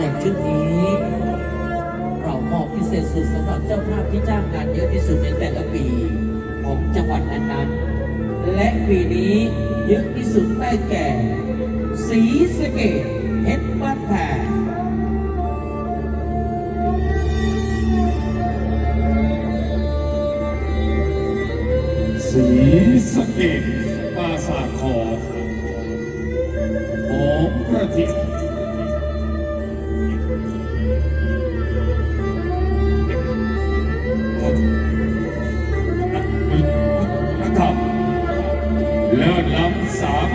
ดงชุดนี้ เรามอบพิเศษสุดสำหรับเจ้าภาพที่จ้างงานเยอะที่สุดในแต่ละปีของจังหวัดนั้นๆ และปีนี้เยอะที่สุดได้แก่สีสเกตเพชรบ้านแพสีสเกด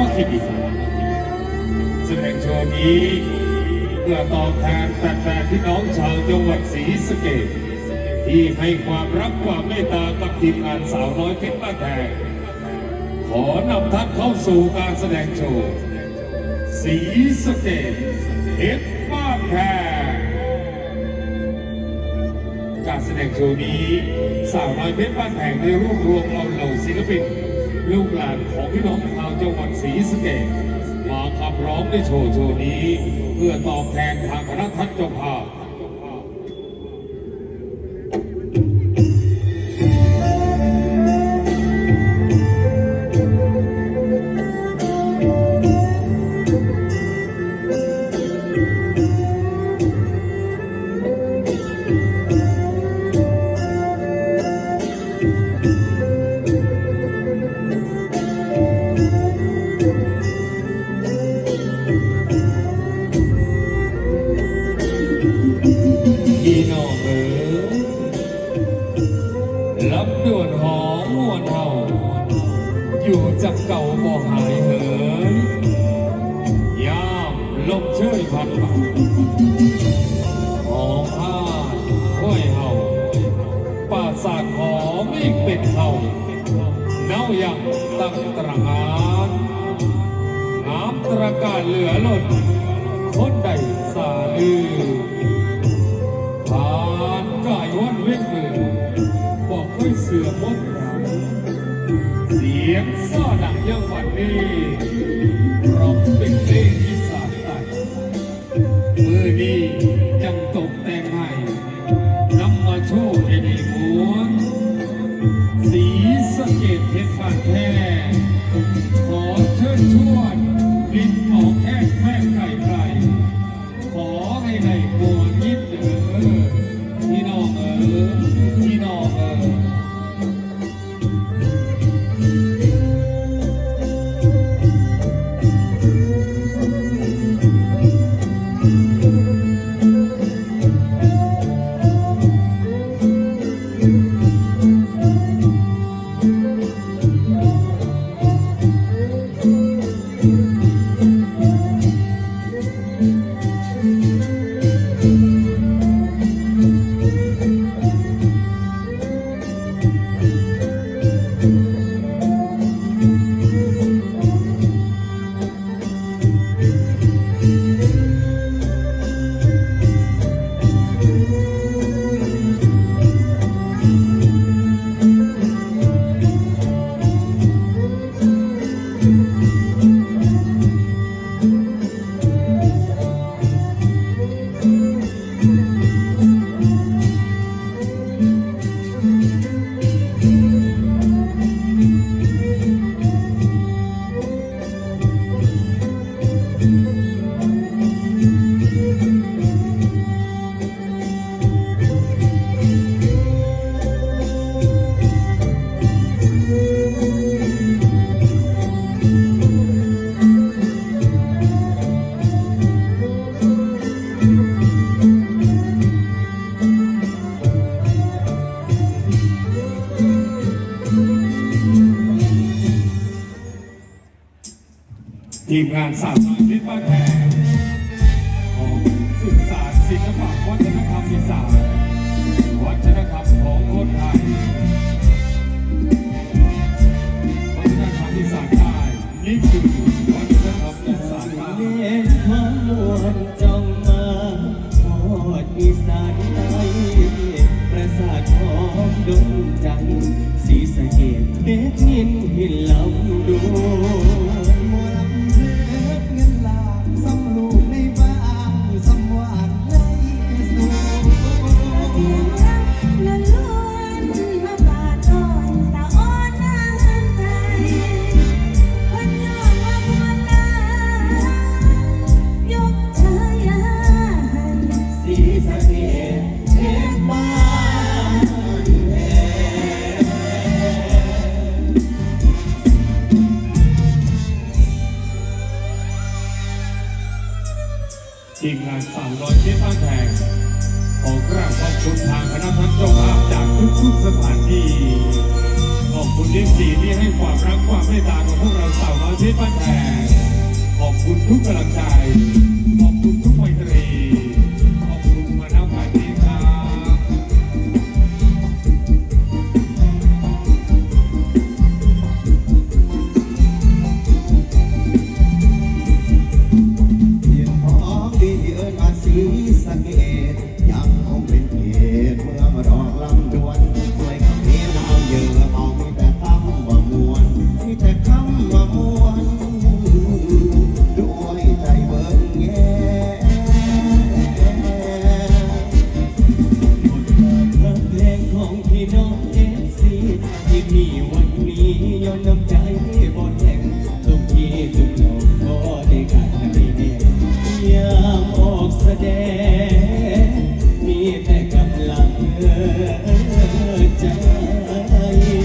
ำสามัคคีแสดงโชว์นี้เพื่อตอบแทนแฟนๆพี่น้องชาวจังหวัดศรีสะเกษที่ให้ความรักความเมตตากับทีมงานสาวน้อยเพชรบ้านแพงขอนำท่านเข้าสู่การแสดงโชว์สีสะเกตเพชรบ้านแพงการแสดงโชว์นี้สาวน้อยเพชรบ้านแพงได้รวบรวมเอาเหล่าศิลปินลูกหลานของพี่น้องชาว จังหวัดศรีสะเกษมาขับร้องในโชว์โชว์นี้ เพื่อตอบแทนทางคณะทัพเจ้าภาพ รับด่วนหอมมวนเฮาอยู่จากเก่าบ่หายเหินยามลมเชยพัดมาหอมผ้าห้อยเฮาป่าสาทหอมอีกเป็นเฮาเน่ายังตั้งตระหงานน้ำตระการเหลือล้นคนใดสาลือผ่านกายวันเว้นมือ เสือมมดรังเสียงซ่อดังยังวัดนี้ ทีมงานสาสตร์นิพชรบ้านแพงของสุสานศิลปะวัฒนธรรมอีสานวัฒนธรรมของคนไทยวัฒนธรรมอีสานใต้นี่คือ อยเป้านแพงขอกราบขอบคุณทางคณะทัพเจ้าภาพจากทุกๆสถานที่ขอบคุณเลี้ยงสีที่ให้ความรักความเมตตากับพวกเราสาวน้อยเชฟบ้านแพงขอบคุณทุกกำลังใจขอบคุณ ใจ